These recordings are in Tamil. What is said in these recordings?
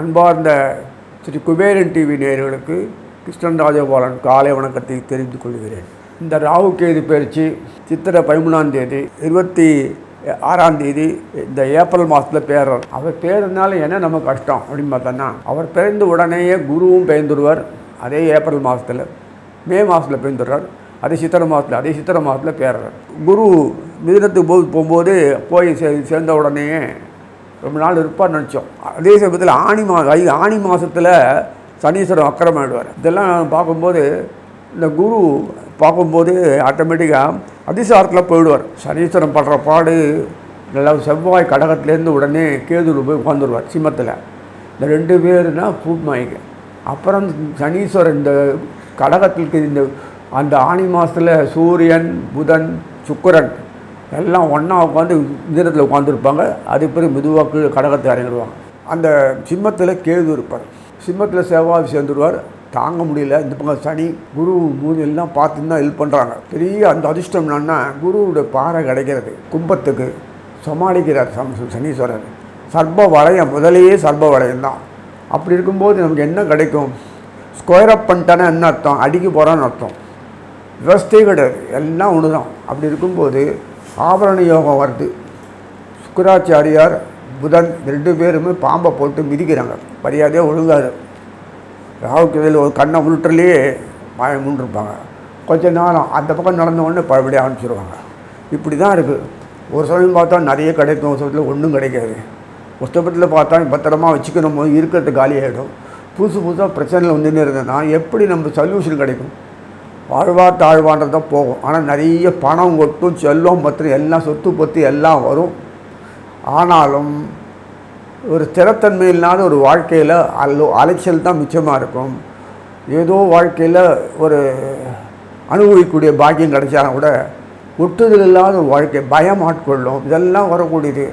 அன்பார்ந்த ஸ்ரீ குபேரன் டிவி நேயர்களுக்கு கிருஷ்ணன் ராஜகோபாலன் காலை வணக்கத்தை தெரிந்து கொள்கிறேன். இந்த ராகு கேது பயிற்சி சித்திரை பதிமூணாம் தேதி இருபத்தி ஆறாம் தேதி இந்த ஏப்ரல் மாதத்தில் பேரர். அவர் பேருனால என்ன நம்ம கஷ்டம் அப்படின்னு பார்த்தோன்னா அவர் பிறந்த உடனேயே குருவும் பெயர்ந்துடுவார். அதே ஏப்ரல் மாதத்தில் மே மாதத்தில் பெயர்ந்துடுறார். அதே சித்திரை மாதத்தில் அதே சித்திரை மாதத்தில் பேரர் குரு மிதினத்துக்கு போது போகும்போது போய் சே சேர்ந்த உடனேயே ரொம்ப நாள் இருப்பான்னு நினச்சோம். அதே சமயத்தில் ஆணி மா ஐ ஆணி மாதத்தில் சனீஸ்வரன் அக்கிரமாயிடுவார் இதெல்லாம் பார்க்கும்போது இந்த குரு பார்க்கும்போது ஆட்டோமேட்டிக்காக அதிசாரத்தில் போயிடுவார். சனீஸ்வரன் படுற பாடு நல்லா செவ்வாய் கடகத்துலேருந்து உடனே கேதுரு போய் உட்காந்துருவார் சிம்மத்தில். இந்த ரெண்டு பேருனா பூமாயிக்க அப்புறம் சனீஸ்வரன் இந்த கடகத்துக்கு இந்த அந்த ஆணி மாதத்தில் சூரியன் புதன் சுக்கரன் எல்லாம் ஒன்றா உட்காந்து மிதனத்தில் உட்காந்துருப்பாங்க அது பிறகு மெதுவாக கீழே கடகத்தை இறங்கிடுவாங்க. அந்த சிம்மத்தில் கேது இருப்பார். சிம்மத்தில் செவ்வாய் சேர்ந்துருவார். தாங்க முடியல. இந்த பக்கம் சனி குரு மூணு எல்லாம் பார்த்து தான் ஹெல்ப் பண்ணுறாங்க பெரிய அந்த அதிர்ஷ்டம் என்னன்னா குருவோட பாறை கிடைக்கிறது. கும்பத்துக்கு சமாளிக்கிறார் சம் சனீஸ்வரர். சர்ப வளையம் முதலையே சர்ப வளையம் தான். அப்படி இருக்கும்போது நமக்கு என்ன கிடைக்கும்? ஸ்கொயர் அப் பண்ணிட்டானே என்ன அர்த்தம்? அடிக்க போகிறான்னு அர்த்தம். விவஸ்தே கிடையாது. எல்லாம் ஒன்று தான் அப்படி இருக்கும்போது ஆபரண யோகம் வருது. சுக்கராச்சாரியார் புதன் ரெண்டு பேருமே பாம்பை போட்டு மிதிக்கிறாங்க. மரியாதையாக ஒழுங்காது ராவுக்கு ஒரு கண்ணை உருட்டுலேயே மழை முன்னிருப்பாங்க கொஞ்ச நேரம் அந்த பக்கம் நடந்த உடனே பழபடியாக ஆரம்பிச்சிருவாங்க. இப்படி தான் இருக்குது ஒரு சமயம் பார்த்தா நிறைய கிடைக்கும். ஒரு சமயத்தில் ஒன்றும் கிடைக்காது. புஸ்தகத்தில் பார்த்தா பத்திரமா வச்சுக்கணும். போது இருக்கிறது காலி ஆகிடும் புதுசு புதுசாக பிரச்சனையில் வந்துன்னு இருந்ததுன்னா எப்படி நம்ம சொல்யூஷன் கிடைக்கும்? வாழ்வா தாழ்வான்றது தான் போகும். ஆனால் நிறைய பணம் கொட்டும் செல்லும் பத்திரம் எல்லாம் சொத்து பற்றி எல்லாம் வரும். ஆனாலும் ஒரு ஸ்திரத்தன்மை இல்லாத ஒரு வாழ்க்கையில் அல்லோ அலைச்சல் தான் மிச்சமாக இருக்கும். ஏதோ வாழ்க்கையில் ஒரு அனுபவிக்கக்கூடிய பாக்கியம் கிடைச்சாலும் கூட ஒட்டுதல் இல்லாத ஒரு வாழ்க்கை பயம் ஆட்கொள்ளும். இதெல்லாம் வரக்கூடியது.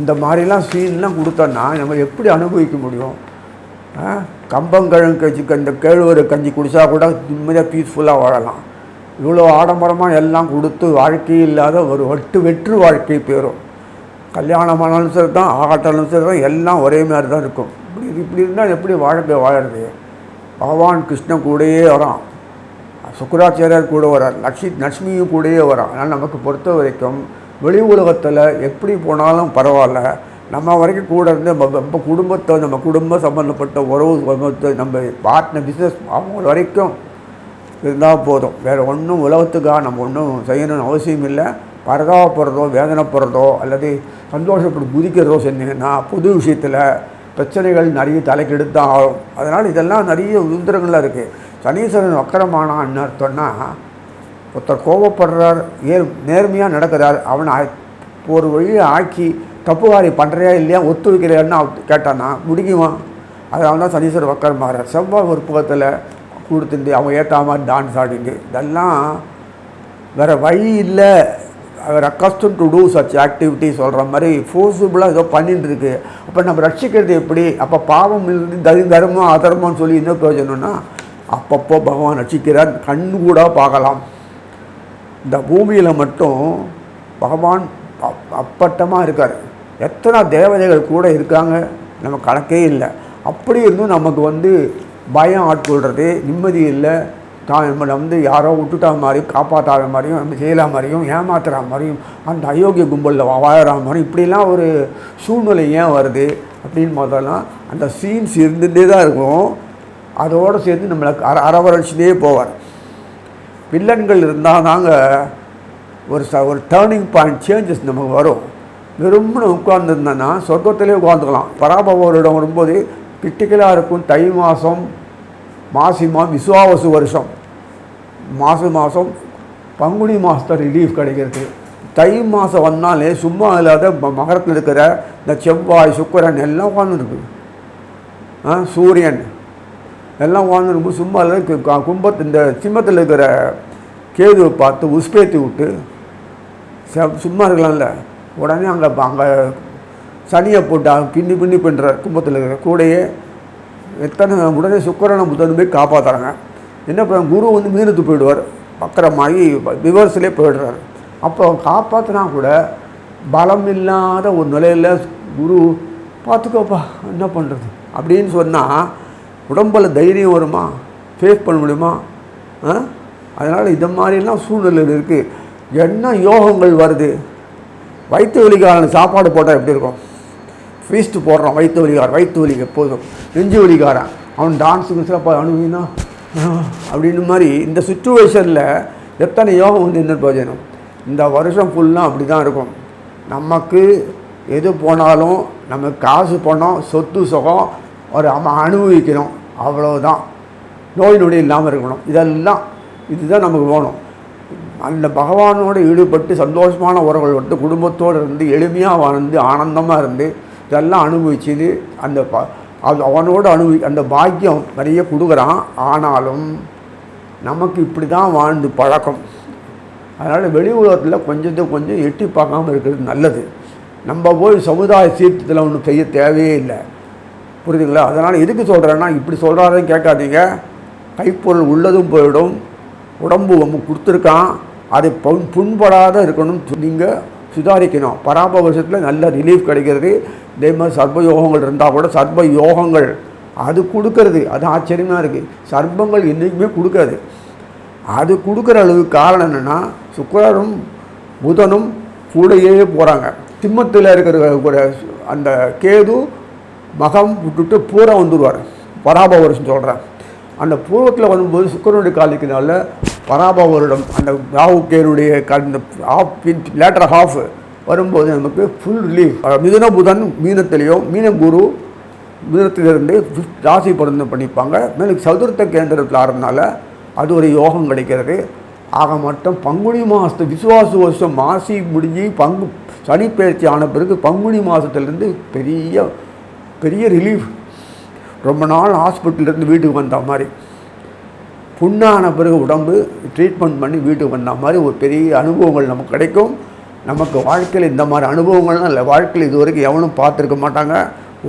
இந்த மாதிரிலாம் சீன்லாம் கொடுத்தோன்னா நம்ம எப்படி அனுபவிக்க முடியும்? கம்பங்கழங்கு கஞ்சிக்கு இந்த கேழ்வரு கஞ்சி குடித்தா கூட நிம்மதியாக பீஸ்ஃபுல்லாக வாழலாம். இவ்வளோ ஆடம்பரமாக எல்லாம் கொடுத்து வாழ்க்கை இல்லாத ஒரு வெட்டு வெற்று வாழ்க்கை பேரும். கல்யாணமானாலும் சரி தான் ஆகட்டாலும் சரி தான் எல்லாம் ஒரே மாதிரி தான் இருக்கும். இப்படி இப்படி இருந்தால் எப்படி வாழ்க்கை வாழறது? பகவான் கிருஷ்ணன் கூடயே வரான். சுக்கராச்சாரியார் கூட வரார். லக்ஷ்மி லட்சுமியும் கூடயே வரான். ஆனால் நமக்கு பொறுத்த வரைக்கும் வெளி உலகத்தில் எப்படி போனாலும் பரவாயில்ல. நம்ம வரைக்கும் கூட இருந்து நம்ம நம்ம குடும்பத்தை நம்ம குடும்ப சம்மந்தப்பட்ட உறவு சம்பந்தத்தை நம்ம பார்ட்னர் பிஸ்னஸ் அவங்க வரைக்கும் இருந்தால் போதும். வேறு ஒன்றும் உலகத்துக்காக நம்ம ஒன்றும் செய்யணும்னு அவசியம் இல்லை. பரதாபப்படுறதோ வேதனைப்படுறதோ அல்லது சந்தோஷப்பட்டு குதிக்கிறதோ செஞ்சீங்கன்னா புது விஷயத்தில் பிரச்சனைகள் நிறைய தலைக்கெடுத்து தான் ஆகும். அதனால் இதெல்லாம் நிறைய உந்திரங்களாக இருக்குது சனீஸ்வரன் வக்கரமானான்னு அர்த்தம்னா ஒருத்தர் கோபப்படுறார் ஏ நேர்மையாக நடக்கிறார். அவனை ஆ- ஒரு வழியை ஆக்கி தப்பு காரியம் பண்ணுறியா இல்லையா ஒத்துழைக்கிறியான்னு அவன் கேட்டானா? முடிக்குமா? அதனால தான் சனீஸ்வரர் வக்கரம் மாறார். செவ்வாய் ஒரு புகத்தில் கொடுத்துட்டு அவங்க ஏற்ற டான்ஸ் ஆடிங்க இதெல்லாம் வேறு வழி இல்லை. வேறு accustom to to such activity சொல்கிற மாதிரி ஃபோர்ஸபுளாக ஏதோ பண்ணிட்டு இருக்கு. அப்போ நம்ம ரட்சிக்கிறது எப்படி? அப்போ பாவம் இருந்து தரி தர்மம் அதர்மம்னு சொல்லி என்ன பிரயோஜனம்னா அப்பப்போ பகவான் ரட்சிக்கிறார் கண்ணு கூட பார்க்கலாம். இந்த பூமியில் மட்டும் பகவான் அப் அப்பட்டமாக இருக்கார். எத்தனை தேவதைகள் கூட இருக்காங்க? நம்ம கணக்கே இல்லை. அப்படி இருந்தும் நமக்கு வந்து பயம் ஆட்கொள்கிறது நிம்மதி இல்லை. தான் நம்மளை வந்து யாரோ விட்டுட்டா மாதிரியும் காப்பாற்றாத மாதிரியும் நம்ம செய்யலாம் மாதிரியும் ஏமாத்துற மாதிரியும் அந்த அயோக்கிய கும்பலில் வாழற மாதிரியும் இப்படிலாம் ஒரு சூழ்நிலை ஏன் வருது? அப்படின்னு பார்த்தோம்னா அந்த சீன்ஸ் இருந்துகிட்டே தான் இருக்கும். அதோடு சேர்ந்து நம்மளை அர அரவரைச்சிட்டே போவார். வில்லன்கள் இருந்தால் தாங்க ஒரு ச ஒரு டேர்னிங் பாயிண்ட் சேஞ்சஸ் நமக்கு வரும். வெறும்னு உட்கார்ந்துருந்தேன்னா சொர்க்கத்திலே உட்காந்துக்கலாம் பராபவரிடம் வரும்போது கிட்டிக்கலாக இருக்கும் தை மாதம் மாசி மா விசுவாவசு வருஷம். மாசி மாதம் பங்குனி மாதத்தை ரிலீஃப் கிடைக்கிறது தை மாதம் வந்தாலே சும்மா இல்லாத ம- மகரத்தில் இருக்கிற இந்த செவ்வாய் சுக்கரன் எல்லாம் உட்காந்துருக்கு சூரியன் எல்லாம் உட்காந்துருக்கும் சும்மா இல்லை கும்பத்து இந்த சிம்மத்தில் இருக்கிற கேதுவை பார்த்து உஸ்பேத்தி விட்டு செ- சும்மா இருக்கலாம்ல. உடனே அங்கே அங்கே சனியை போட்டு கிண்ணி பின்னி பண்ணுற கும்பத்தில் இருக்கிற கூடையே எத்தனை உடனே சுக்கரனை புதன் போய் காப்பாற்றுறாங்க என்ன பண்ண குரு வந்து மீனத்து போயிடுவார். பக்கரமாகி ரிவர்ஸ்லேயே போயிடுறாரு. அப்போ காப்பாற்றினா கூட பலம் இல்லாத ஒரு நிலையில் குரு பார்த்துக்கோப்பா என்ன பண்ணுறது அப்படின்னு சொன்னால் உடம்பில் தைரியம் வருமா? ஃபேஸ் பண்ண முடியுமா? அதனால் இந்த மாதிரிலாம் சூழ்நிலை இருக்குது என்ன யோகங்கள் வருது? வயிற்று வலிக்காரன் சாப்பாடு போட்டால் எப்படி இருக்கும்? ஃபீஸ்ட்டு போடுறான் வயிற்று வலிக்காரன் வயிற்று வலிக்கு எப்போதும் நெஞ்சு வலிக்காரன். அவன் டான்ஸுக்கு சிறப்பாக அணுவினா அப்படின்னு மாதிரி இந்த சுச்சுவேஷனில் எத்தனை யோகம் வந்து என்ன பிரயோஜனம்? இந்த வருஷம் ஃபுல்லாக அப்படி தான் இருக்கும். நமக்கு எது போனாலும் நமக்கு காசு பணம் சொத்து சுகம் ஒரு நம்ம அனுபவிக்கணும். அவ்வளோதான் நோய் நொடி இல்லாமல் இருக்கணும். இதெல்லாம் இதுதான் நமக்கு வேணும். அந்த பகவானோடு ஈடுபட்டு சந்தோஷமான உறவுகள் வந்து குடும்பத்தோடு இருந்து எளிமையாக வாழ்ந்து ஆனந்தமாக இருந்து இதெல்லாம் அனுபவிச்சுது. அந்த ப அது அவனோடு அனுபவி அந்த பாக்கியம் நிறைய கொடுக்குறான். ஆனாலும் நமக்கு இப்படி தான் வாழ்ந்து பழக்கம். அதனால் வெளி உலகத்தில் கொஞ்சத்தை கொஞ்சம் எட்டி பார்க்காம இருக்கிறது நல்லது. நம்ம போய் சமுதாய சீர்த்தத்தில் ஒன்றும் செய்ய தேவையே இல்லை. புரியுதுங்களா? அதனால் எதுக்கு சொல்கிறேன்னா இப்படி சொல்கிறாருன்னு கேட்காதீங்க. கைப்பொருள் உள்ளதும் போயிடும். உடம்பு நம்ம கொடுத்துருக்கான். அது புண் புண்படாத இருக்கணும். நீங்கள் சுதாரிக்கணும். பராப வருஷத்தில் நல்ல ரிலீஃப் கிடைக்கிறது. இதே மாதிரி சர்ப யோகங்கள் இருந்தால் கூட சர்ப யோகங்கள் அது கொடுக்கறது. அது ஆச்சரியமாக இருக்குது சர்ப்பங்கள் என்றைக்குமே கொடுக்காது. அது கொடுக்குற அளவுக்கு காரணம் என்னென்னா சுக்கரரும் புதனும் கூடையே போகிறாங்க திம்மத்தில் இருக்கிற கூட அந்த கேது மகம் விட்டுட்டு பூரம் வந்துடுவார் பராப வருஷம் சொல்கிறேன் அந்த பூர்வத்தில் வரும்போது சுக்கரனுடைய காலிக்கினால பராபவரிடம் அந்த ராகு அந்த ஆஃப் லேட்டர் ஹாஃப் வரும்போது நமக்கு ஃபுல் ரிலீஃப் மிதுன புதன் மீனத்திலேயோ மீன குரு மிதனத்திலிருந்து ராசி பொருந்தம் பண்ணிப்பாங்க. மேலும் சதுர்த்த கேந்திரத்தில் ஆறதுனால அது ஒரு யோகம் கிடைக்கிறது. ஆக மட்டும் பங்குனி மாதத்து விசுவாச வருஷம் மாசி முடிஞ்சு பங்கு சனிப்பெயர்ச்சி ஆன பிறகு பங்குனி மாதத்துலேருந்து பெரிய பெரிய ரிலீஃப் ரொம்ப நாள் ஹாஸ்பிட்டல்லேருந்து வீட்டுக்கு வந்த மாதிரி. புண்ணான பிறகு உடம்பு ட்ரீட்மெண்ட் பண்ணி வீட்டுக்கு வந்த மாதிரி ஒரு பெரிய அனுபவங்கள் நமக்கு கிடைக்கும். நமக்கு வாழ்க்கையில் இந்த மாதிரி அனுபவங்கள்லாம் இல்லை. வாழ்க்கையில் இது வரைக்கும் எவனும் பார்த்துருக்க மாட்டாங்க.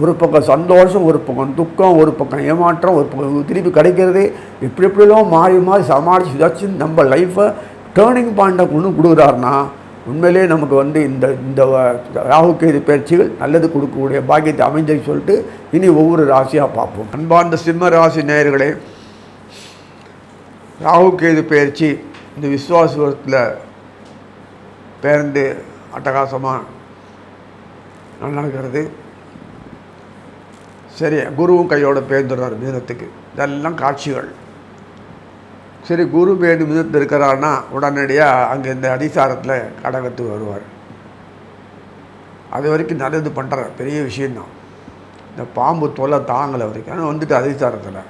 ஒரு பக்கம் சந்தோஷம் ஒரு பக்கம் துக்கம் ஒரு பக்கம் ஏமாற்றம் ஒரு பக்கம் திருப்பி கிடைக்கிறது. இப்படி இப்படிலாம் மாறி மாறி சமாளித்து வச்சு நம்ம லைஃப்பை டேர்னிங் பாயிண்ட்டை கொண்டு கொடுக்குறாருன்னா உண்மையிலே நமக்கு வந்து இந்த இந்த ராகுக்கேது பயிற்சிகள் நல்லது கொடுக்கக்கூடிய பாக்கியத்தை அமைஞ்சு சொல்லிட்டு இனி ஒவ்வொரு ராசியாக பார்ப்போம். அன்பார்ந்த சிம்ம ராசி நேயர்களே ராகுகேது பயிற்சி? இந்த விஸ்வாசுவரத்தில் பேருந்து அட்டகாசமாக நடக்கிறது. சரி குருவும் கையோடு பேர்ந்துடுறார் மிதனத்துக்கு. இதெல்லாம் காட்சிகள். சரி குரு பேருந்து மிதத்து இருக்கிறாருன்னா உடனடியாக அங்கே இந்த அதிசாரத்தில் கடகத்துக்கு வருவார். அது வரைக்கும் நல்லது பண்ணுறார் பெரிய விஷயந்தான் இந்த பாம்பு தொல்லை தாங்கலை வரைக்கும். ஆனால் வந்துட்டு அதிசாரத்தில்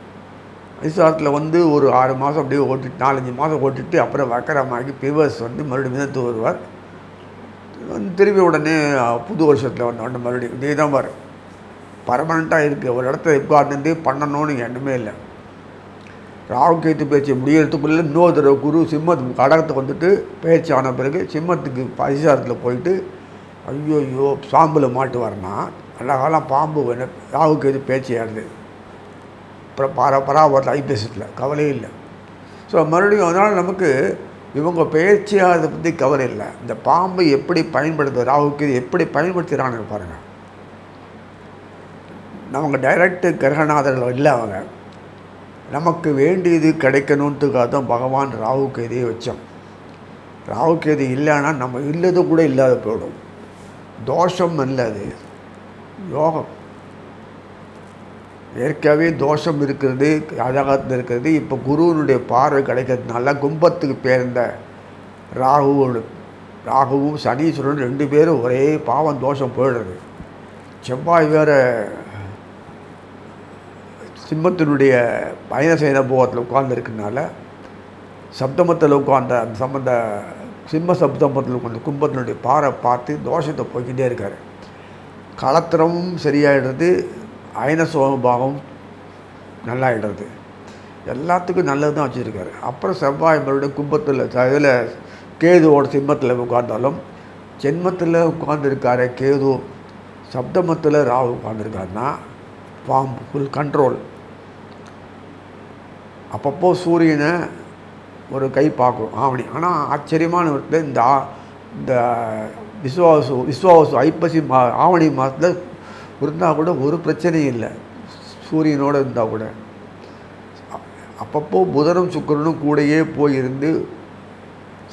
ரிசார்ட்டில் வந்து ஒரு ஆறு மாதம் அப்படியே ஓட்டிட்டு நாலஞ்சு மாதம் ஓட்டிட்டு அப்புறம் வக்கரமாகி பிவர்ஸ் வந்து மறுபடியும் மிதத்து வருவார். வந்து திரும்பி உடனே புது வருஷத்தில் வந்த உடனே மறுபடியும் இதே தான் வரும் பர்மனெண்ட்டாக இருக்குது ஒரு இடத்துல உட்கார்ந்து பண்ணணும்னு எண்ணமே இல்லை. ராகு கேத்து பேச்சு முடியறதுக்குள்ளே இன்னொரு தடவை குரு சிம்மத்துக்கு கடகத்துக்கு வந்துட்டு பேச்சு ஆன பிறகு சிம்மத்துக்கு அதிசாரத்தில் போயிட்டு ஐயோ ஐயோ சாம்பில் மாட்டு வரனா அழகாலாம் பாம்பு வேணும் ராகு கேது பேச்சு ஆடுது பரா பராபரத்தில் ஐபிஎஸ்ஸில் கவலையே இல்லை. ஸோ மறுபடியும் அதனால் நமக்கு இவங்க பயிற்சியாக அதை பற்றி கவலை இல்லை. இந்த பாம்பை எப்படி பயன்படுத்து ராகுக்கு எப்படி பயன்படுத்துகிறான்னு பாருங்கள் நமக்கு டைரக்ட் கிரகநாதர்கள் இல்லை அவங்க. நமக்கு வேண்டியது கிடைக்கணுன்றதுக்காக தான் பகவான் ராகு கேதியை வச்சோம். ராகு கேதி இல்லைன்னா நம்ம இல்லது கூட இல்லாத போயிடும். தோஷம் அல்ல அது. யோகம். ஏற்கனவே தோஷம் இருக்கிறது அழகத்தில் இருக்கிறது. இப்போ குருவனுடைய பார்வை கிடைக்கிறதுனால கும்பத்துக்கு பேர்ந்த ராகுவோடு. ராகுவும் சனீஸ்வரன் ரெண்டு பேரும் ஒரே பாவம் தோஷம் போயிடுறது. செவ்வாய் வேறு சிம்மத்தினுடைய பயணசேன போகத்தில் உட்கார்ந்துருக்கனால சப்தமத்தில் உட்கார்ந்த அந்த சம்பந்த சிம்ம சப்தமத்தில் உட்காந்து கும்பத்தினுடைய பாறை பார்த்து தோஷத்தை போய்கிட்டே இருக்கார். களத்திரமும் சரியாயிடுறது. அயன சோபாகம் நல்லாயிடுறது. எல்லாத்துக்கும் நல்லது தான் வச்சுருக்காரு. அப்புறம் செவ்வாய் மறுபடியும் கும்பத்தில் இதில் கேதுவோட சிம்மத்தில் உட்கார்ந்தாலும் ஜென்மத்தில் உட்கார்ந்துருக்காரு கேது சப்தமத்தில் ராகு உட்கார்ந்துருக்காருன்னா பாம்பு ஃபுல் கண்ட்ரோல் அப்பப்போ சூரியனை ஒரு கை பார்க்கும். ஆவணி. ஆனால் ஆச்சரியமான விதத்தில் இந்த இந்த விஸ்வாசு விஸ்வாசு ஐப்பசி மா ஆவணி மாதத்தில் இருந்தால் கூட ஒரு பிரச்சனையும் இல்லை. சூரியனோடு இருந்தால் கூட. அப்பப்போ புதனும் சுக்கரனும் கூடயே போய் இருந்து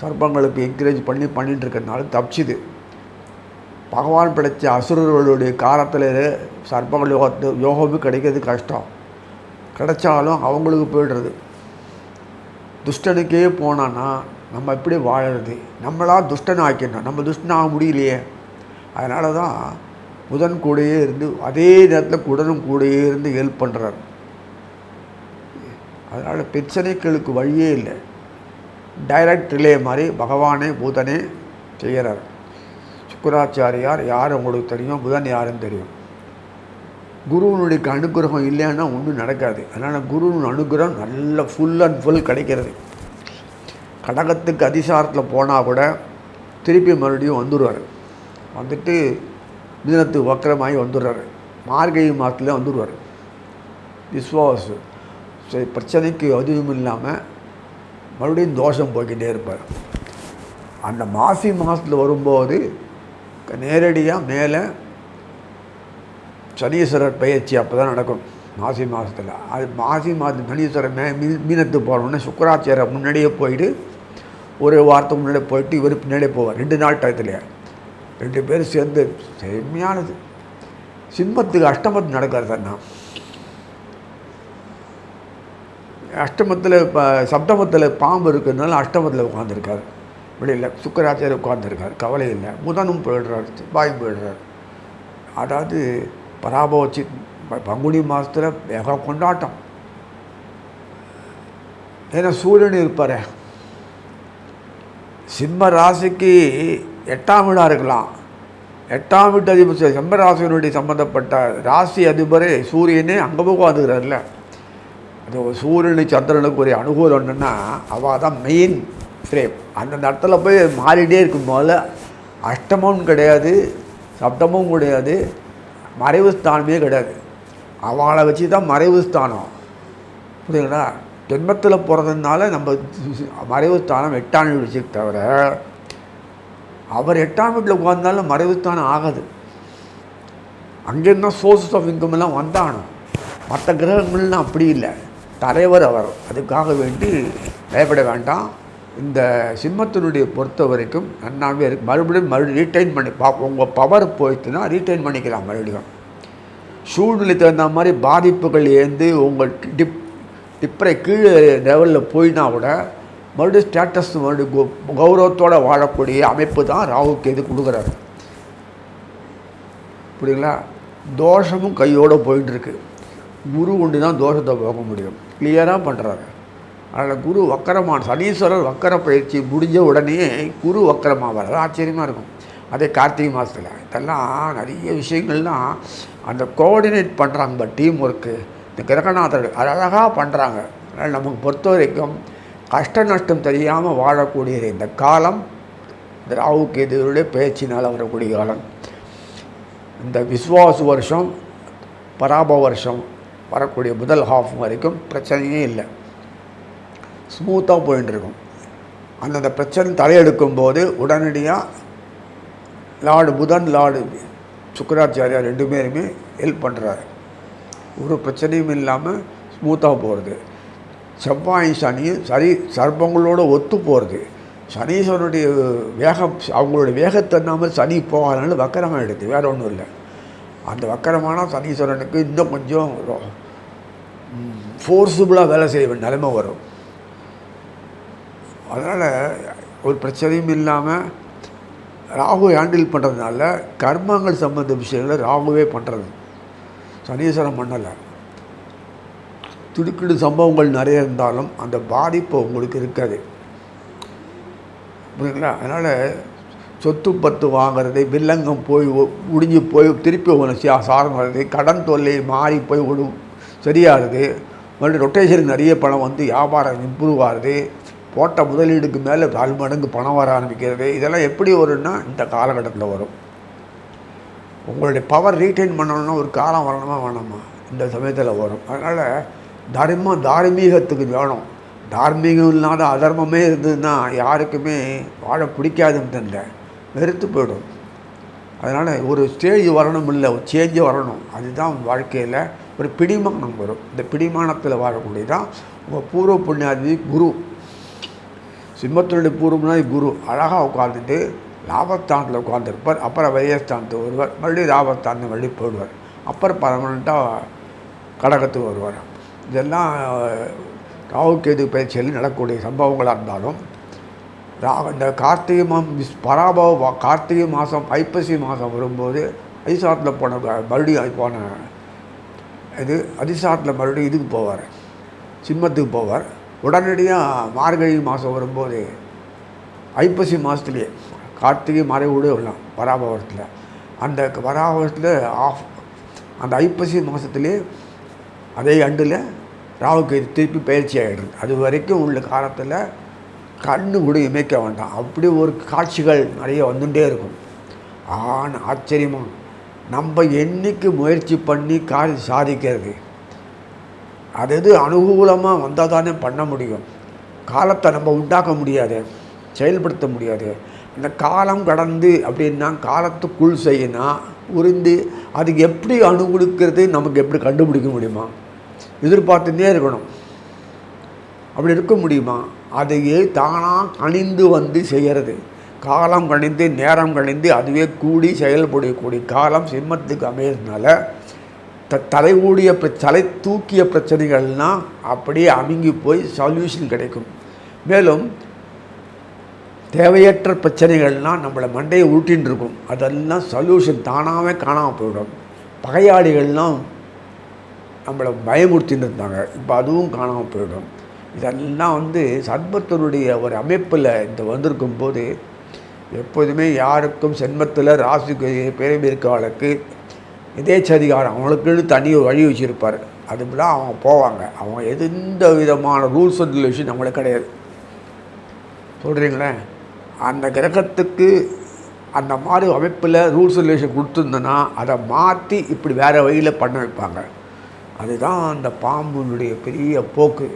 சர்ப்பங்களுக்கு என்கரேஜ் பண்ணி பண்ணிட்டு இருக்கிறதுனால தப்பிச்சுது. பகவான் படைத்த அசுரர்களுடைய காலத்தில் சர்ப்பங்கள் யோகத்து யோகமும் கிடைக்கிறது கஷ்டம். கிடைச்சாலும் அவங்களுக்கு போயிடுறது. துஷ்டனுக்கே போனான்னா நம்ம எப்படி வாழறது? நம்மளா துஷ்டன் ஆக்கிடணும் நம்ம துஷ்டன் ஆக முடியலையே. அதனால தான் புதன் கூடையே இருந்து அதே நேரத்தில் குடனும் கூடையே இருந்து ஹெல்ப் பண்ணுறாரு அதனால் பிரச்சனைகளுக்கு வழியே இல்லை. டைரக்ட் ரிலே மாதிரி பகவானே புதனே செய்கிறார் சுக்கராச்சாரியார் யார் உங்களுக்கு தெரியும் புதன் யாருன்னு தெரியும். குருவனுடைய அனுகிரகம் இல்லைன்னா ஒன்றும் நடக்காது. அதனால் குருவின் அனுகிரகம் நல்ல ஃபுல் அண்ட் ஃபுல் கிடைக்கிறது. கடகத்துக்கு அதிசாரத்தில் போனால் கூட திருப்பி மறுபடியும் வந்துடுவார் வந்துட்டு மிதனத்து வக்கரமாகி வந்துடுறாரு. மார்கழி மாதத்தில் வந்துடுவார். விஸ்வாசு சரி பிரச்சனைக்கு அதுவும் இல்லாமல் மறுபடியும் தோஷம் போய்கிட்டே இருப்பார். அந்த மாசி மாதத்தில் வரும்போது நேரடியாக மேலே சனீஸ்வரர் பயிற்சி அப்போ தான் நடக்கும் மாசி மாதத்தில் அது மாசி மாதம் சனீஸ்வரர் மே மீ மீனத்துக்கு போனோடனே சுக்கராச்சாரியர் முன்னாடியே போயிட்டு ஒரு வாரத்துக்கு முன்னாடியே போயிட்டு இவர் பின்னாடியே போவார். ரெண்டு நாள் டயத்துலேயே ரெண்டு பேரும் சேர்ந்து செம்மையானது. சிம்மத்துக்கு அஷ்டமத்து நடக்கிறது அண்ணா அஷ்டமத்தில் இப்போ சப்தமத்தில் பாம்பு இருக்கிறதுனால அஷ்டமத்தில் உட்காந்துருக்காரு வெளியில் சுக்கராச்சாரியர் உட்காந்துருக்கார் கவலை இல்லை. புதனும் போயிடுறாரு. செவ்வாயும் போயிடுறாரு. அதாவது பராபவச்சி பங்குனி மாதத்தில் வேக கொண்டாட்டம். ஏன்னா சூரியன் இருப்பார். சிம்ம ராசிக்கு எட்டாம் வீடாக இருக்கலாம். எட்டாம் வீட்டு அதிபர் சிம்ம ராசியினுடைய சம்மந்தப்பட்ட ராசி அதிபரே சூரியனே அங்கே போய் உட்காந்துக்கிறார்ல அது சூரியனு சந்திரனுக்கு ஒரு அனுகூலம் என்னென்னா அவள் தான் மெயின் ஃப்ரேம் அந்தந்த இடத்துல போய் மாறிட்டே இருக்கும் போல. அஷ்டமும் கிடையாது சப்தமும் கிடையாது மறைவு ஸ்தானமே கிடையாது. அவளை வச்சு தான் மறைவு ஸ்தானம். புரியுங்களா ஜென்மத்தில் பிறந்ததுனால நம்ம மறைவு ஸ்தானம் எட்டாம் வீடு தவிர அவர் எட்டாம் வீட்டில் உட்கார்ந்தாலும் மறைவுத்தானே ஆகாது. அங்கேருந்தா சோர்சஸ் ஆஃப் இன்கம் எல்லாம் வந்தாகணும். மற்ற கிரகங்கள்லாம் அப்படி இல்லை. தலைவர் அவர். அதுக்காக வேண்டி பயப்பட வேண்டாம். இந்த சிம்மத்தினுடைய பொறுத்த வரைக்கும் நன்னாவே இருக்கு. மறுபடியும் மறுபடியும் ரீட்டைன் பண்ணி பா உங்கள் பவர் போயிட்டுனா ரீட்டைன் பண்ணிக்கலாம் மறுபடியும். சூழ்நிலை தகுந்த மாதிரி பாதிப்புகள் ஏந்து உங்கள் டிப் டிப்பரை கீழே லெவலில் போயினா கூட மறுபடியும் ஸ்டேட்டஸ் மறுபடியும் கௌரவத்தோடு வாழக்கூடிய அமைப்பு தான் ராகுக்கு எது கொடுக்குறாரு. புரியுங்களா தோஷமும் கையோடு போயிட்டு இருக்கு குரு உண்டு தான் தோஷத்தை போக முடியும். கிளியராக பண்ணுறாரு அதனால் குரு வக்கரமான சனீஸ்வரர் வக்கர பயிற்சி முடிஞ்ச உடனே குரு வக்கரமாக வர்றது ஆச்சரியமாக இருக்கும். அதே கார்த்திகை மாதத்தில் இதெல்லாம் நிறைய விஷயங்கள்லாம் அந்த கோஆர்டினேட் பண்ணுறாங்க டீம் ஒர்க்கு இந்த கிரகநாதர்கள் அழகாக பண்ணுறாங்க அதனால் நமக்கு பொறுத்த வரைக்கும் கஷ்ட நஷ்டம் தெரியாமல் வாழக்கூடிய இந்த காலம். இந்த ராவுக்கு எதிரோடைய பேச்சினால் வரக்கூடிய காலம். இந்த விஸ்வாசு வருஷம் பராப வருஷம் வரக்கூடிய முதல் ஹாஃப் வரைக்கும் பிரச்சனையே இல்லை. ஸ்மூத்தாக போயின்னு இருக்கும் அந்தந்த பிரச்சனை தலையெடுக்கும் போது உடனடியாக லார்டு புதன் லார்டு சுக்கராச்சாரியார் ரெண்டு பேருமே ஹெல்ப் பண்ணுறாரு ஒரு பிரச்சனையும் இல்லாமல் ஸ்மூத்தாக போகிறது செவ்வாய் சனி சரி சர்ப்பங்களோடு ஒத்து போகிறது சனீஸ்வரனுடைய வேகம் அவங்களுடைய வேகத்தன்னாமல் சனி போகாதனால வக்கரமாக எடுத்து வேற ஒன்றும் இல்லை. அந்த வக்கரமான சனீஸ்வரனுக்கு இன்னும் கொஞ்சம் ஃபோர்ஸபுளாக வேலை செய்ய வேண்டிய நிலைமை வரும். அதனால் ஒரு பிரச்சனையும் இல்லாமல் ராகு ஹேண்டில் பண்ணுறதுனால கர்மங்கள் சம்மந்த விஷயங்களை ராகுவே பண்ணுறது சனீஸ்வரன் பண்ணலை. திடுக்கிடு சம்பவங்கள் நிறைய இருந்தாலும் அந்த பாதிப்பு உங்களுக்கு இருக்காது. புரியுங்களா அதனால் சொத்து பத்து வாங்குறது வில்லங்கம் போய் முடிஞ்சு போய் திருப்பி ஒன்று சாரம் வர்றது கடன் தொல்லை மாறி போய் ஒரு சரியாகுது. மறுபடியும் ரொட்டேஷனுக்கு நிறைய பணம் வந்து வியாபாரம் இம்ப்ரூவ் ஆகுது. போட்ட முதலீடுக்கு மேலே நாலு மடங்கு பணம் வர ஆரம்பிக்கிறது. இதெல்லாம் எப்படி வரும்னா இந்த காலகட்டத்தில் வரும். உங்களுடைய பவர் ரீட்டைன் பண்ணணும்னா ஒரு காலம் வரணுமா வேணாமா? இந்த சமயத்தில் வரும். அதனால் தர்மம் தார்மீகத்துக்கு வேணும். தார்மீகம் இல்லாத அதர்மமே இருந்ததுன்னா யாருக்குமே வாழ பிடிக்காதுன்னு இல்லை வெறுத்து போயிடும். அதனால் ஒரு ஸ்டேஜ் வரணும் இல்லை ஒரு சேஞ்சு வரணும். அதுதான் வாழ்க்கையில் ஒரு பிடிமானம் வரும். இந்த பிடிமானத்தில் வாழக்கூடியதான் உங்கள் பூர்வ புண்ணியாதி குரு. சிம்மத்தினுடைய பூர்வ குரு. அழகாக உட்காந்துட்டு லாபஸ்தானத்தில் உட்காந்துருப்பார் அப்புறம் விரயஸ்தானத்துக்கு வருவார். மறுபடியும் லாபஸ்தானத்து மறுபடியும் போயிடுவார். அப்புறம் பர்மனெண்ட்டாக கடகத்துக்கு வருவார் இதெல்லாம் ராகுகேது பயிற்சியில் நடக்கக்கூடிய சம்பவங்களாக இருந்தாலும் இந்த கார்த்திகை மாதம் பராபவ கார்த்திகை மாதம் ஐப்பசி மாதம் வரும்போது அதிசாரத்தில் போன மறுபடியும் போன இது அதிசாரத்தில் மறுபடியும் இதுக்கு போவார் சிம்மத்துக்கு போவார். உடனடியாக மார்கழி மாதம் வரும்போது ஐப்பசி மாதத்துலேயே கார்த்திகை மறைவோடு வரலாம் பராபவரத்தில் அந்த பராபவரத்தில் ஆஃப் அந்த ஐப்பசி மாதத்துலேயே அதே ஆண்டில் ராவுக்கு திருப்பி பயிற்சி ஆகிடுது அது வரைக்கும் உள்ள காலத்தில் கண்ணு கூட இமைக்க வேண்டாம். அப்படி ஒரு காட்சிகள் நிறைய வந்துட்டே இருக்கும். ஆன ஆச்சரியமாக நம்ம என்றைக்கு முயற்சி பண்ணி காரி சாதிக்கிறது? அது எது அனுகூலமாக வந்தால் தானே பண்ண முடியும். காலத்தை நம்ம உண்டாக்க முடியாது. செயல்படுத்த முடியாது. இந்த காலம் கடந்து அப்படின்னா காலத்துக்குள் செய்யினா உறிந்து அதுக்கு எப்படி அனுகூலிக்கிறது நமக்கு எப்படி கண்டுபிடிக்க முடியுமா? எதிர்பார்த்துட்டே இருக்கணும். அப்படி இருக்க முடியுமா? அதையே தானாக கணிந்து வந்து செய்கிறது காலம் கணிந்து நேரம் கணிந்து அதுவே கூடி செயல்படக்கூடிய காலம் சிம்மத்துக்கு அமையறதுனால த தலைகூடிய பிர தலை தூக்கிய பிரச்சனைகள்லாம் அப்படியே அமுங்கி போய் சொல்யூஷன் கிடைக்கும். மேலும் தேவையற்ற பிரச்சனைகள்லாம் நம்மளை மண்டையை உருட்டின்னு இருக்கும். அதெல்லாம் சொல்யூஷன் தானாகவே காணாமல் போயிடும். பகையாளிகள்லாம் நம்மளை பயமுறுத்தின்னு இருந்தாங்க இப்போ அதுவும் காணாமல் போயிடும். இதெல்லாம் வந்து சர்மத்தினுடைய ஒரு அமைப்பில் இந்த வந்திருக்கும் போது எப்போதுமே யாருக்கும் சென்மத்தில் ராசிக்கு பேரமிருக்காளுக்கு எதேச்சதிகாரம் அவங்களுக்குன்னு தனி வழி வச்சுருப்பார். அதுபோல் அவங்க போவாங்க. அவங்க எந்த விதமான ரூல்ஸ் அண்ட் ரெகுலேஷன் நம்மளுக்கு கிடையாது. சொல்கிறீங்களே அந்த கிரகத்துக்கு அந்த மாதிரி அமைப்பில் ரூல்ஸ் ரெகுலேஷன் கொடுத்துருந்தோன்னா அதை மாற்றி இப்படி வேறு வழியில் பண்ண வைப்பாங்க. அதுதான் அந்த பாம்புனுடைய பெரிய போக்கு.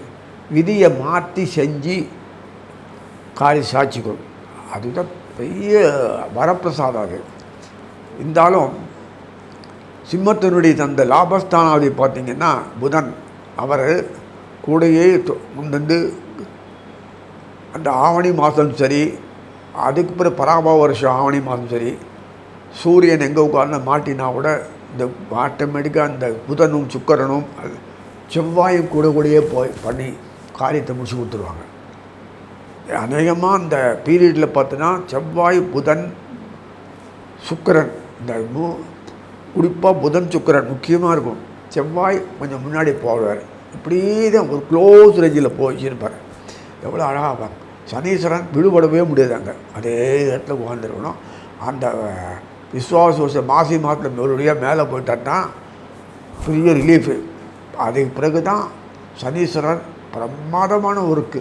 விதியை மாற்றி செஞ்சு காரி சாட்சிக்கும் அதுதான் பெரிய வரப்பிரசாதம் அது இருந்தாலும் சிம்மத்தினுடைய அந்த லாபஸ்தானாவதி பார்த்தீங்கன்னா புதன் அவர் கூடையே தொ- முன்னிருந்து அந்த ஆவணி மாதம் சரி அதுக்கு பிறகு பராபவ வருஷம் ஆவணி மாதம் சரி சூரியன் எங்கே உட்கார்ந்து மாட்டினா கூட இந்த ஆட்டோமேட்டிக்காக அந்த புதனும் சுக்கரனும் செவ்வாயும் கூட கூடயே போய் பண்ணி காரியத்தை முடிச்சு கொடுத்துருவாங்க. அநேகமாக அந்த பீரியடில் பார்த்தோன்னா செவ்வாய் புதன் சுக்கிரன் இந்த மூ குறிப்பாக புதன் சுக்கிரன் முக்கியமாக இருக்கும். செவ்வாய் கொஞ்சம் முன்னாடி போவார். இப்படியே தான் ஒரு க்ளோஸ் ரேஞ்சில் போயிருப்பார் எவ்வளோ அழகாக சனீஸ்வரன் விடுபடவே முடியாது அங்கே. அதே இடத்துல உட்காந்துருக்கணும் அந்த விஸ்வாச வருஷம் மாசி மாதத்தில் மறுபடியாக மேலே போயிட்டான்னா பெரிய ரிலீஃபு அதுக்கு பிறகு தான் சனீஸ்வரர் பிரமாதமான ஒர்க்கு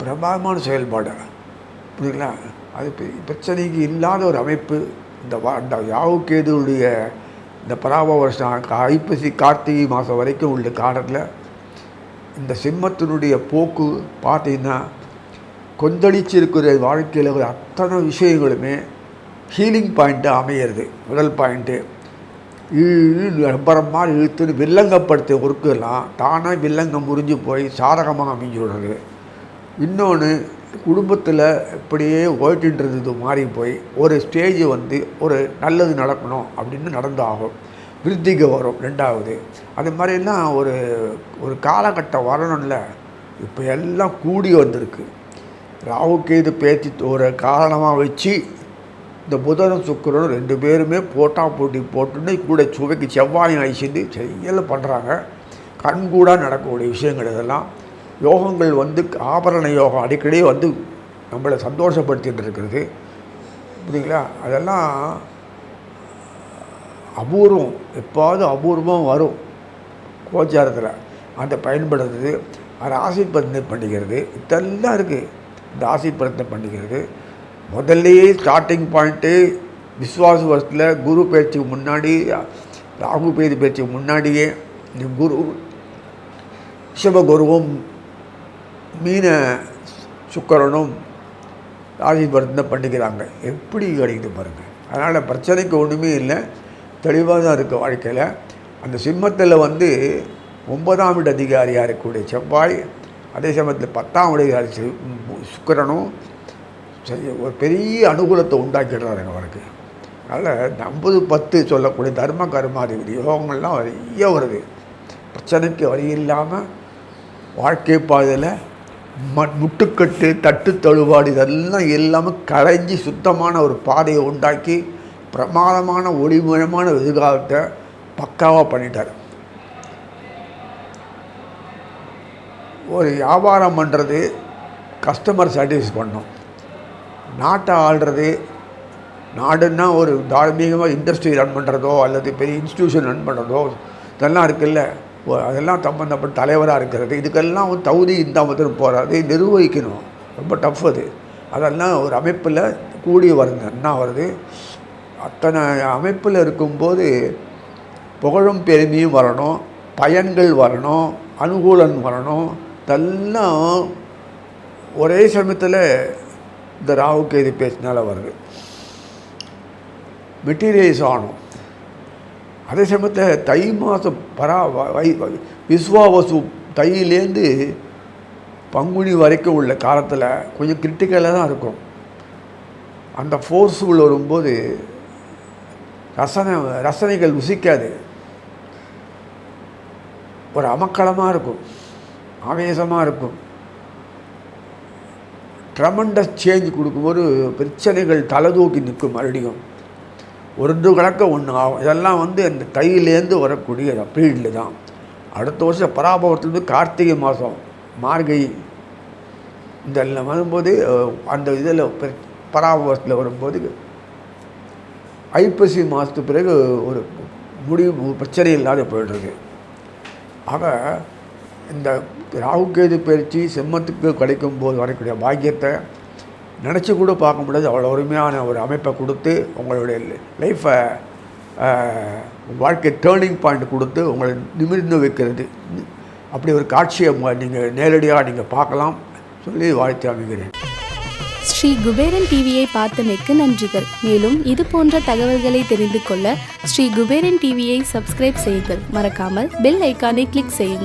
பிரமாதமான செயல்பாடு. புரியுங்களா அது பிரச்சனைக்கு இல்லாத ஒரு அமைப்பு. இந்த வா இந்த யாவுக்கேதுடைய இந்த பராப வருஷம் ஐப்பசி கார்த்திகை மாதம் வரைக்கும் உள்ள காலத்தில் இந்த சிம்மத்தினுடைய போக்கு பார்த்தீங்கன்னா கொந்தளிச்சு இருக்கிற வாழ்க்கையில் ஒரு அத்தனை விஷயங்களுமே ஹீலிங் பாயிண்ட்டு அமையிறது. முதல் பாயிண்ட்டு ரப்பரம் இழுத்துன்னு வில்லங்கப்படுத்திய ஒர்க்கெல்லாம் தானாக வில்லங்கம் முறிஞ்சு போய் சாதகமாக அமைஞ்சு விடுறது இன்னொன்று குடும்பத்தில் இப்படியே ஓட்டின்றது மாறி போய் ஒரு ஸ்டேஜ் வந்து ஒரு நல்லது நடக்கணும் அப்படின்னு நடந்தாகும். விருத்திக்கு வரும் ரெண்டாவது. அது மாதிரிலாம் ஒரு ஒரு காலகட்டம் வரணும்ல. இப்போ எல்லாம் கூடி வந்திருக்கு. ராவுக்கு இது பேச்சு ஒரு காரணமாக வச்சு இந்த புதனும் சுக்கரனும் ரெண்டு பேருமே போட்டா போட்டி போட்டுன்னு கூட சுவைக்கு செவ்வாயும் அழிச்சிட்டு செய்யல பண்ணுறாங்க கண்கூடாக நடக்கக்கூடிய விஷயங்கள் இதெல்லாம். யோகங்கள் வந்து ஆபரண யோகம் அடிக்கடி வந்து நம்மளை சந்தோஷப்படுத்திகிட்டு இருக்கிறது. புரியுங்களா அதெல்லாம் அபூர்வம். எப்பாவது அபூர்வம் வரும். கோச்சாரத்தில் அதை பயன்படுத்துறது. அதை ஆசைப்படுத்த பண்ணிக்கிறது. இதெல்லாம் இருக்குது இந்த ஆசைப்படுத்த பண்ணிக்கிறது. முதல்லையே ஸ்டார்டிங் பாயிண்ட்டு விஸ்வாச வருஷத்தில் குரு பயிற்சிக்கு முன்னாடி ராகு பேதி பயிற்சிக்கு முன்னாடியே இந்த குரு சிவகுருவும் மீன சுக்கரனும் ராசி தான் பண்ணிக்கிறாங்க. எப்படி கிடைக்குது பாருங்கள் அதனால் பிரச்சனைக்கு ஒன்றுமே இல்லை. தெளிவாக தான் இருக்குது வாழ்க்கையில். அந்த சிம்மத்தில் வந்து ஒன்பதாம் வீடு அதிகாரியாக இருக்கக்கூடிய செவ்வாய். அதே சமயத்தில் பத்தாம் வீடு அதிகாரி சு- சுக்கிரனும் சரி ஒரு பெரிய அனுகூலத்தை உண்டாக்கிடுறாருங்க அவருக்கு. அதனால் ஐம்பது பத்து சொல்லக்கூடிய தர்ம கர்மாதிபதி யோகங்கள்லாம் நிறைய வருது. பிரச்சனைக்கு வழி இல்லாமல் வாழ்க்கை பாதையில் ம முட்டுக்கட்டு தட்டு தழுவாடு இதெல்லாம் எல்லாமே களைஞ்சி சுத்தமான ஒரு பாதையை உண்டாக்கி பிரமாதமான ஒளிமயமான எதிர்காலத்தை பக்காவாக பண்ணிட்டார். ஒரு வியாபாரம் பண்ணுறது கஸ்டமர் சாட்டிஸ்ஃபை பண்ணும். நாட்டை ஆள்றது நாடுன்னா ஒரு தார்மீகமாக இண்டஸ்ட்ரி ரன் பண்ணுறதோ அல்லது பெரிய இன்ஸ்டியூஷன் ரன் பண்ணுறதோ இதெல்லாம் இருக்குல்ல. அதெல்லாம் சம்பந்தப்பட்ட தலைவராக இருக்கிறது. இதுக்கெல்லாம் தகுதி இந்த மட்டும் போகிறது நிர்வகிக்கணும். ரொம்ப டஃப் அது. அதெல்லாம் ஒரு அமைப்பில் கூடி வருது என்ன வருது அத்தனை அமைப்பில் இருக்கும்போது புகழும் பெருமையும் வரணும். பயன்கள் வரணும். அனுகூலம் வரணும். இதெல்லாம் ஒரே சமயத்தில் இந்த ராகுக்கு இது பேசினால வருது. மெட்டீரியல்ஸ் ஆகணும். அதே சமயத்தில் தை மாதம் பரா வ- வை- வை- விஸ்வாவசு தையிலேருந்து பங்குனி வரைக்கும் உள்ள காலத்தில் கொஞ்சம் கிரிட்டிக்கலாக தான் இருக்கும். அந்த ஃபோர்ஸுக்குள் வரும்போது ரசனை ரசனைகள் ருசிக்காது. ஒரு அமக்களமாக இருக்கும். ஆவேசமாக இருக்கும். ட்ரமண்டஸ் சேஞ்ச் கொடுக்கும்போது பிரச்சனைகள் தலைதூக்கி நிற்கும் மறுபடியும். ஒன்று கலக்க ஒன்று ஆகும். இதெல்லாம் வந்து அந்த தையிலேருந்து வரக்கூடிய பீரியடில் தான். அடுத்த வருஷம் பராபவத்துலேருந்து கார்த்திகை மாதம் மார்கை இதெல்லாம் வரும்போது அந்த இதில் பராபவத்தில் வரும்போது ஐப்பசி மாதத்துக்கு பிறகு ஒரு முடிவு பிரச்சனை இல்லாத போயிடுறது ஆக இந்த ராகுகேது பயிற்சி செம்மத்துக்கு கிடைக்கும் போது வரக்கூடிய பாக்கியத்தை நினச்சி கூட பார்க்க முடியாது. அவ்வளோ அருமையான ஒரு அமைப்பை கொடுத்து உங்களுடைய லைஃப்பை வாழ்க்கை டேர்னிங் பாயிண்ட் கொடுத்து உங்களை நிமிர்ந்து வைக்கிறது. அப்படி ஒரு காட்சியை நீங்கள் நேரடியாக நீங்கள் பார்க்கலாம் சொல்லி வாழ்த்து அமைகிறேன் ஸ்ரீ குபேரன் டிவியை பார்த்தமைக்கு நன்றிகள். மேலும் இது போன்ற தகவல்களை தெரிந்து கொள்ள ஸ்ரீ குபேரன் டிவியை சப்ஸ்கிரைப் செய்யுங்கள். மறக்காமல் பெல் ஐக்கானை கிளிக் செய்யுங்கள்.